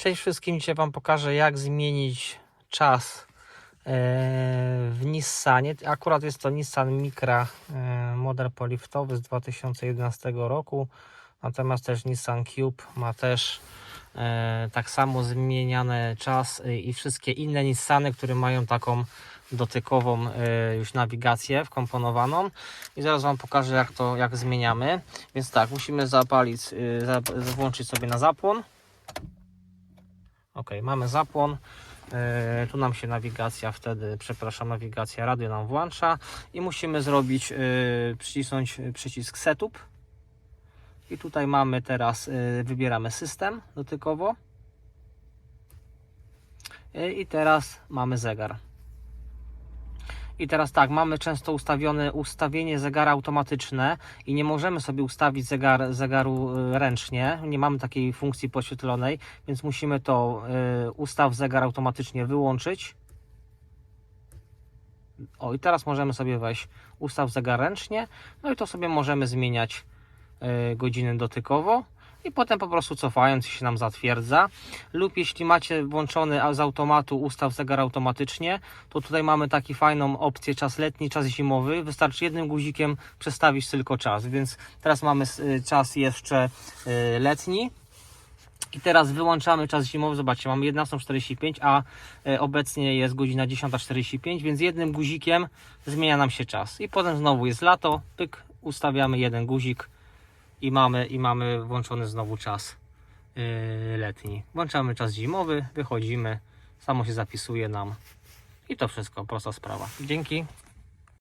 Cześć wszystkim, dzisiaj Wam pokażę jak zmienić czas e, w Nissanie. Akurat jest to Nissan Micra e, model poliftowy z 2011 roku. Natomiast też Nissan Cube ma też e, tak samo zmieniany czas i wszystkie inne Nissany, które mają taką dotykową już nawigację wkomponowaną i zaraz Wam pokażę jak to jak zmieniamy więc tak musimy zapalić za, włączyć sobie na zapłon Ok, mamy zapłon. E, tu nam się nawigacja wtedy, przepraszam, nawigacja radio nam włącza i musimy zrobić, e, przycisnąć przycisk setup. I tutaj mamy teraz, e, wybieramy system dotykowo. I teraz mamy zegar. I teraz tak, mamy często ustawione ustawienie zegara automatyczne i nie możemy sobie ustawić zegar, zegaru y, ręcznie. Nie mamy takiej funkcji podświetlonej, więc musimy to y, ustaw zegar automatycznie wyłączyć. O i teraz możemy sobie wejść ustaw zegar ręcznie. No i to sobie możemy zmieniać y, godziny dotykowo. I potem po prostu cofając się nam zatwierdza. Lub jeśli macie włączony z automatu ustaw zegar automatycznie, to tutaj mamy taką fajną opcję czas letni, czas zimowy. Wystarczy jednym guzikiem przestawić tylko czas. Więc teraz mamy y, czas jeszcze y, letni. I teraz wyłączamy czas zimowy. Zobaczcie, mamy 11.45, a y, obecnie jest godzina 10.45, więc jednym guzikiem zmienia nam się czas. I potem znowu jest lato, pyk, ustawiamy jeden guzik i mamy, i mamy włączony znowu czas yy, letni. Włączamy czas zimowy, wychodzimy, samo się zapisuje nam i to wszystko, prosta sprawa. Dzięki.